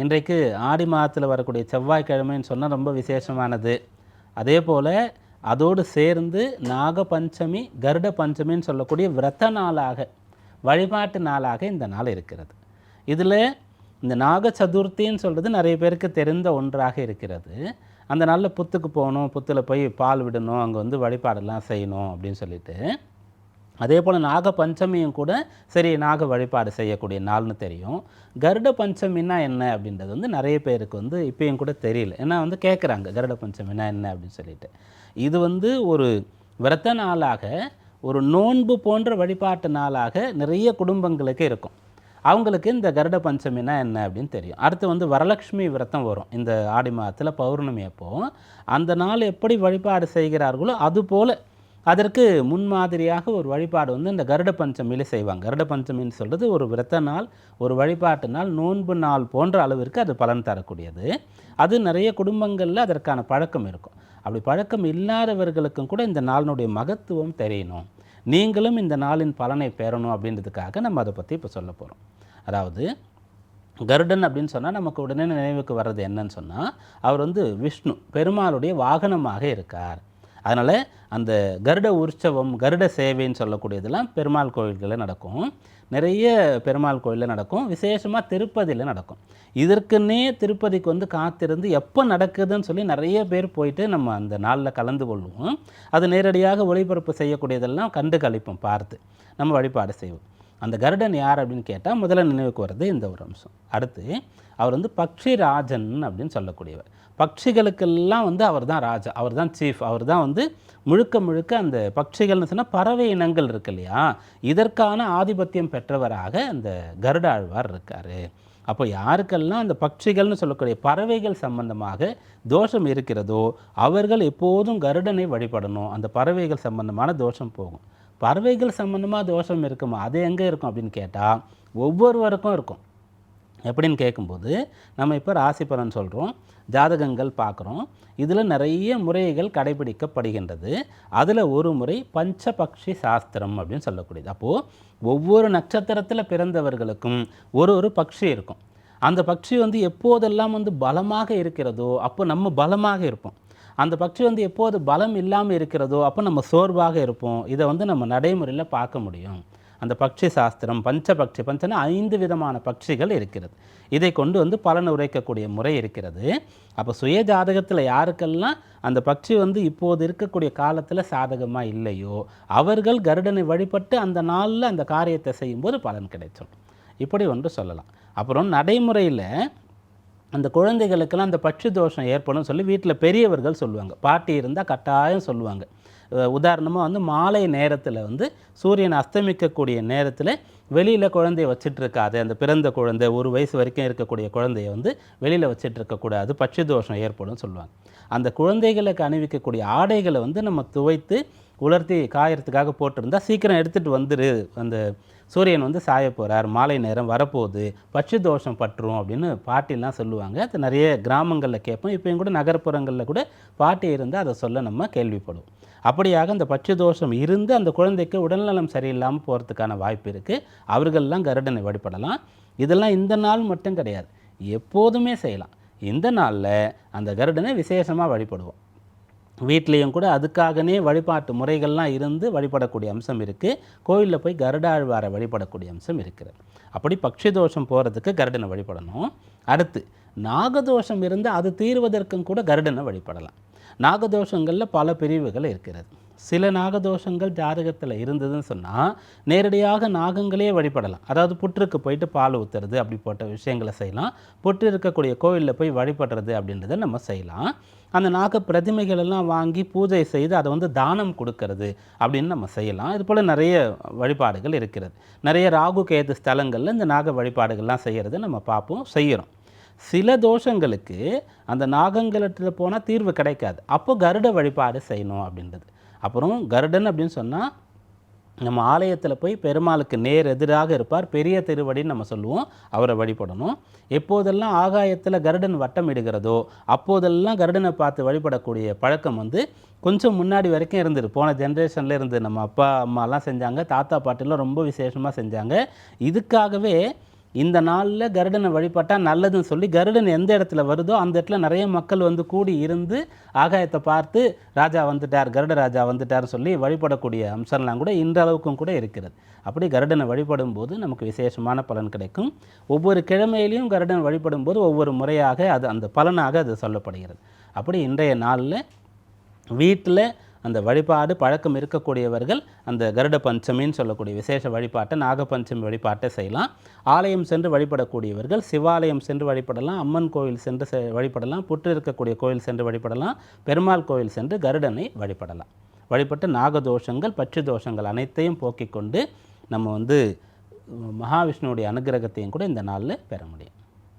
இன்றைக்கு ஆடி மாதத்தில் வரக்கூடிய செவ்வாய்க்கிழமைன்னு சொன்னால் ரொம்ப விசேஷமானது. அதே போல் அதோடு சேர்ந்து நாக பஞ்சமி கருட பஞ்சமின்னு சொல்லக்கூடிய விரத நாளாக வழிபாட்டு நாளாக இந்த நாள் இருக்கிறது. இதில் இந்த நாக சதுர்த்தின்னு சொல்கிறது நிறைய பேருக்கு தெரிந்த ஒன்றாக இருக்கிறது. அந்த நாளில் புத்துக்கு போகணும் புத்தில் போய் பால் விடணும் அங்கே வந்து வழிபாடெல்லாம் செய்யணும் அப்படின்னு சொல்லிட்டு அதே போல் நாக பஞ்சமியும் கூட சரி நாக வழிபாடு செய்யக்கூடிய நாள்னு தெரியும். கருட பஞ்சமின்னா என்ன அப்படின்றது வந்து நிறைய பேருக்கு வந்து இப்பயும் கூட தெரியல. ஏன்னா வந்து கேட்குறாங்க கருட பஞ்சமின்னா என்ன அப்படின்னு சொல்லிட்டு. இது வந்து ஒரு விரத நாளாக ஒரு நோன்பு போன்ற வழிபாட்டு நாளாக நிறைய குடும்பங்களுக்கு இருக்கும். அவங்களுக்கு இந்த கருட பஞ்சமினா என்ன அப்படின்னு தெரியும். அடுத்து வந்து வரலட்சுமி விரதம் வரும். இந்த ஆடி மாதத்தில் பௌர்ணமி அப்போது அந்த நாள் எப்படி வழிபாடு செய்கிறார்களோ அதுபோல் அதற்கு முன்மாதிரியாக ஒரு வழிபாடு வந்து இந்த கருட பஞ்சமியில் செய்வாங்க. கருட பஞ்சமின்னு சொல்கிறது ஒரு விரத நாள் ஒரு வழிபாட்டு நாள் நோன்பு நாள் போன்ற அளவிற்கு அது பலன் தரக்கூடியது. அது நிறைய குடும்பங்களில் அதற்கான பழக்கம் இருக்கும். அப்படி பழக்கம் இல்லாதவர்களுக்கும் கூட இந்த நாளினுடைய மகத்துவம் தெரியணும். நீங்களும் இந்த நாளின் பலனை பெறணும் அப்படின்றதுக்காக நம்ம அதை பற்றி இப்போ சொல்ல போகிறோம் அதாவது கருடன் அப்படின்னு சொன்னால் நமக்கு உடனே நினைவுக்கு வர்றது என்னன்னு சொன்னால் அவர் வந்து விஷ்ணு பெருமாளுடைய வாகனமாக இருக்கார். அதனால் அந்த கருட உற்சவம் கருட சேவைன்னு சொல்லக்கூடியதெல்லாம் பெருமாள் கோயில்களில் நடக்கும். நிறைய பெருமாள் கோயிலில் நடக்கும். விசேஷமாக திருப்பதியில் நடக்கும். இதற்குன்னே திருப்பதிக்கு வந்து காத்திருந்து எப்போ நடக்குதுன்னு சொல்லி நிறைய பேர் போயிட்டு நம்ம அந்த நாளில் கலந்து கொள்வோம். அது நேரடியாக ஒளிபரப்பு செய்யக்கூடியதெல்லாம் கண்டு கழிப்போம் பார்த்து. நம்ம வழிபாடு செய்வோம். அந்த கருடன் யார் அப்படின்னு கேட்டால் முதல்ல நினைவுக்கு வர்றது இந்த ஒரு அம்சம். அடுத்து அவர் வந்து பக்ஷி ராஜன் அப்படின்னு சொல்லக்கூடியவர். பட்சிகளுக்கெல்லாம் வந்து அவர் தான் ராஜா அவர் தான் சீஃப் அவர் தான் வந்து முழுக்க முழுக்க அந்த பட்சிகள்னு சொன்னால் பறவை இனங்கள் இருக்கு இல்லையா? இதற்கான ஆதிபத்தியம் பெற்றவராக அந்த கருடாழ்வார் இருக்கார். அப்போ யாருக்கெல்லாம் அந்த பட்சிகள்னு சொல்லக்கூடிய பறவைகள் சம்பந்தமாக தோஷம் இருக்கிறதோ அவர்கள் எப்போதும் கருடனை வழிபடணும். அந்த பறவைகள் சம்பந்தமான தோஷம் போகும். பறவைகள் சம்மந்தமாக தோஷம் இருக்குமா? அது எங்கே இருக்கும் அப்படின்னு கேட்டால் ஒவ்வொருவருக்கும் இருக்கும். எப்படின்னு கேட்கும்போது நம்ம இப்போ ராசி பலன் சொல்கிறோம் ஜாதகங்கள் பார்க்குறோம் இதில் நிறைய முறைகள் கடைபிடிக்கப்படுகின்றது. அதில் ஒரு முறை பஞ்சபக்ஷி சாஸ்திரம் அப்படின்னு சொல்லக்கூடியது. அப்போது ஒவ்வொரு நட்சத்திரத்தில் பிறந்தவர்களுக்கும் ஒரு ஒரு பக்ஷி இருக்கும். அந்த பக்ஷி வந்து எப்போதெல்லாம் வந்து பலமாக இருக்கிறதோ அப்போ நம்ம பலமாக இருப்போம். அந்த பட்சி வந்து எப்போது பலம் இல்லாமல் இருக்கிறதோ அப்போ நம்ம சோர்வாக இருப்போம். இதை வந்து நம்ம நடைமுறையில் பார்க்க முடியும். அந்த பட்சி சாஸ்திரம் பஞ்சபக்ஷி பஞ்சனா ஐந்து விதமான பட்சிகள் இருக்கிறது. இதை கொண்டு வந்து பலன் உரைக்கக்கூடிய முறை இருக்கிறது. அப்போ சுய ஜாதகத்தில் யாருக்கெல்லாம் அந்த பட்சி வந்து இப்போது இருக்கக்கூடிய காலத்தில் சாதகமாக இல்லையோ அவர்கள் கருடனை வழிபட்டு அந்த நாளில் அந்த காரியத்தை செய்யும்போது பலன் கிடைச்சிடும் இப்படி ஒன்று சொல்லலாம். அப்புறம் நடைமுறையில் அந்த குழந்தைகளுக்கெல்லாம் அந்த பட்சி தோஷம் ஏற்படும் சொல்லி வீட்டில் பெரியவர்கள் சொல்லுவாங்க. பாட்டி இருந்தால் கட்டாயம் சொல்லுவாங்க. உதாரணமாக வந்து மாலை நேரத்தில் வந்து சூரியன் அஸ்தமிக்கக்கூடிய நேரத்தில் வெளியில் குழந்தைய வச்சிட்ருக்காது அந்த பிறந்த குழந்தை ஒரு வயசு வரைக்கும் இருக்கக்கூடிய குழந்தைய வந்து வெளியில் வச்சிட்ருக்கக்கூடாது பட்சி தோஷம் ஏற்படும் சொல்லுவாங்க. அந்த குழந்தைகளுக்கு அணிவிக்கக்கூடிய ஆடைகளை வந்து நம்ம துவைத்து உலர்த்தி காயறதுக்காக போட்டிருந்தா சீக்கிரம் எடுத்துகிட்டு வந்துரு. அந்த சூரியன் வந்து சாய போகிறார் மாலை நேரம் வரப்போகுது பட்சு தோஷம் பற்றும் அப்படின்னு பாட்டிலாம் சொல்லுவாங்க. அது நிறைய கிராமங்களில் கேட்போம். இப்போயும் கூட நகர்ப்புறங்களில் கூட பாட்டி இருந்தால் அதை சொல்ல நம்ம கேள்விப்படுவோம் அப்படியாக அந்த பட்சு தோஷம் இருந்து அந்த குழந்தைக்கு உடல்நலம் சரியில்லாமல் போகிறதுக்கான வாய்ப்பு இருக்குது அவர்கள்லாம் கருடனை வழிபடலாம். இதெல்லாம் இந்த நாள் மட்டும் கிடையாது. எப்போதுமே செய்யலாம். இந்த நாளில் அந்த கருடனை விசேஷமாக வழிபடுவோம். வீட்லேயும் கூட அதுக்காகனே வழிபாட்டு முறைகள்லாம் இருந்து வழிபடக்கூடிய அம்சம் இருக்குது கோயிலில் போய் கருடாழ்வாரை வழிபடக்கூடிய அம்சம் இருக்கிறது. அப்படி பக்ஷி தோஷம் போகிறதுக்கு கருடனை வழிபடணும். அடுத்து நாகதோஷம் இருந்து அது தீர்வதற்கும் கூட கருடனை வழிபடலாம். நாகதோஷங்களில் பல பிரிவுகள் இருக்கிறது. சில நாகதோஷங்கள் ஜாதகத்தில் இருந்ததுன்னு சொன்னால் நேரடியாக நாகங்களே வழிபடலாம். அதாவது புற்றுக்கு போயிட்டு பால் ஊற்றுறது அப்படிப்பட்ட விஷயங்களை செய்யலாம். புற்று இருக்கக்கூடிய கோவிலில் போய் வழிபடுறது அப்படின்றத நம்ம செய்யலாம். அந்த நாக பிரதிமைகளெல்லாம் வாங்கி பூஜை செய்து அதை வந்து தானம் கொடுக்கறது அப்படின்னு நம்ம செய்யலாம். இது போல் நிறைய வழிபாடுகள் இருக்கிறது. நிறைய ராகு கேது ஸ்தலங்களில் இந்த நாக வழிபாடுகள்லாம் செய்கிறது நம்ம பார்ப்போம் செய்கிறோம் சில தோஷங்களுக்கு அந்த நாகங்களிடத்தில் போனால் தீர்வு கிடைக்காது. அப்போ கருட வழிபாடு செய்யணும் அப்படின்றது. அப்புறம் கருடன் அப்படின்னு சொன்னால் நம்ம ஆலயத்தில் போய் பெருமாளுக்கு நேர் எதிராக இருப்பார். பெரிய திருவடின்னு நம்ம சொல்லுவோம். அவரை வழிபடணும். எப்போதெல்லாம் ஆகாயத்தில் கருடன் வட்டம் இடுகிறதோ அப்போதெல்லாம் கருடனை பார்த்து வழிபடக்கூடிய பழக்கம் வந்து கொஞ்சம் முன்னாடி வரைக்கும் இருந்தது. போன ஜென்ரேஷனில் இருந்து நம்ம அப்பா அம்மாலாம் செஞ்சாங்க. தாத்தா பாட்டிலாம் ரொம்ப விசேஷமாக செஞ்சாங்க. இதுக்காகவே இந்த நாளில் கருடனை வழிபட்டால் நல்லதுன்னு சொல்லி கருடன் எந்த இடத்துல வருதோ அந்த இடத்துல நிறைய மக்கள் வந்து கூடி இருந்து ஆகாயத்தை பார்த்து ராஜா வந்துட்டார் கருட ராஜா வந்துட்டார்னு சொல்லி வழிபடக்கூடிய அம்சம்லாம் கூட இன்றளவுக்கும் கூட இருக்கிறது. அப்படி கருடனை வழிபடும் போது நமக்கு விசேஷமான பலன் கிடைக்கும். ஒவ்வொரு கிழமையிலையும் கருடன் வழிபடும் போது ஒவ்வொரு முறையாக அது அந்த பலனாக அது சொல்லப்படுகிறது. அப்படி இன்றைய நாளில் வீட்டில் அந்த வழிபாடு பழக்கம் இருக்கக்கூடியவர்கள் அந்த கருட பஞ்சமின்னு சொல்லக்கூடிய விசேஷ வழிபாட்டை நாகபஞ்சமி வழிபாட்டை செய்யலாம். ஆலயம் சென்று வழிபடக்கூடியவர்கள் சிவாலயம் சென்று வழிபடலாம் அம்மன் கோயில் சென்று செ- வழிபடலாம் புற்று இருக்கக்கூடிய கோயில் சென்று வழிபடலாம் பெருமாள் கோயில் சென்று கருடனை வழிபடலாம். வழிபட்டு நாகதோஷங்கள் பட்சி தோஷங்கள் அனைத்தையும் போக்கிக் கொண்டு நம்ம வந்து மகாவிஷ்ணுவுடைய அனுகிரகத்தையும் கூட இந்த நாளில் பெற முடியும்.